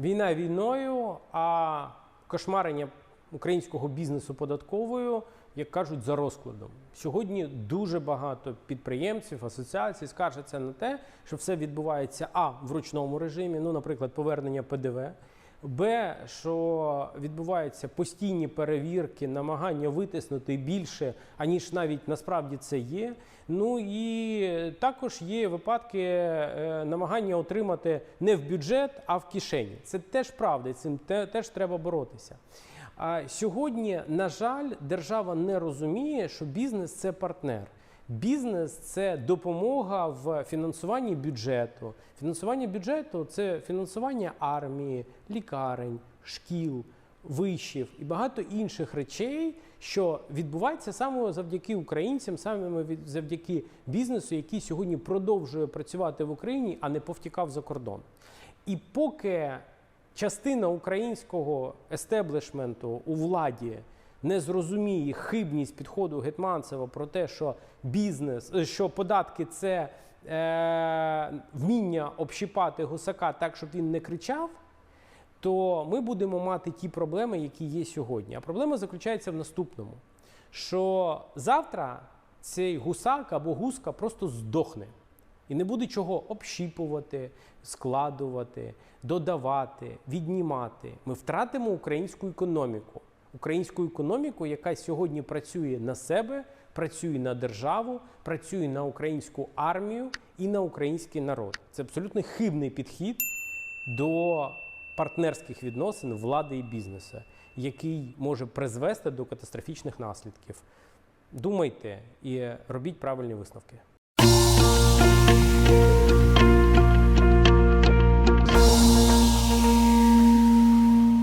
Війна війною, а кошмарення українського бізнесу податковою, як кажуть, за розкладом. Сьогодні дуже багато підприємців, асоціацій скаржаться на те, що все відбувається а в ручному режимі, ну, наприклад, повернення ПДВ. Б, що відбуваються постійні перевірки, намагання витиснути більше, аніж навіть насправді це є. Ну і також є випадки е, намагання отримати не в бюджет, а в кишені. Це теж правда, цим теж треба боротися. А сьогодні, на жаль, держава не розуміє, що бізнес це партнер. Бізнес це допомога в фінансуванні бюджету. Фінансування бюджету це фінансування армії, лікарень, шкіл, вишів і багато інших речей, що відбувається саме завдяки українцям, саме завдяки бізнесу, який сьогодні продовжує працювати в Україні, а не повтікав за кордон. І поки частина українського естеблішменту у владі не зрозуміє хибність підходу Гетманцева про те, що бізнес, е, що податки це е, вміння общипати гусака так, щоб він не кричав, то ми будемо мати ті проблеми, які є сьогодні. А проблема заключається в наступному: що завтра цей гусак або гуска просто здохне. І не буде чого общіпувати, складувати, додавати, віднімати. Ми втратимо українську економіку. Українську економіку, яка сьогодні працює на себе, працює на державу, працює на українську армію і на український народ. Це абсолютно хибний підхід до партнерських відносин влади і бізнесу, який може призвести до катастрофічних наслідків. Думайте і робіть правильні висновки.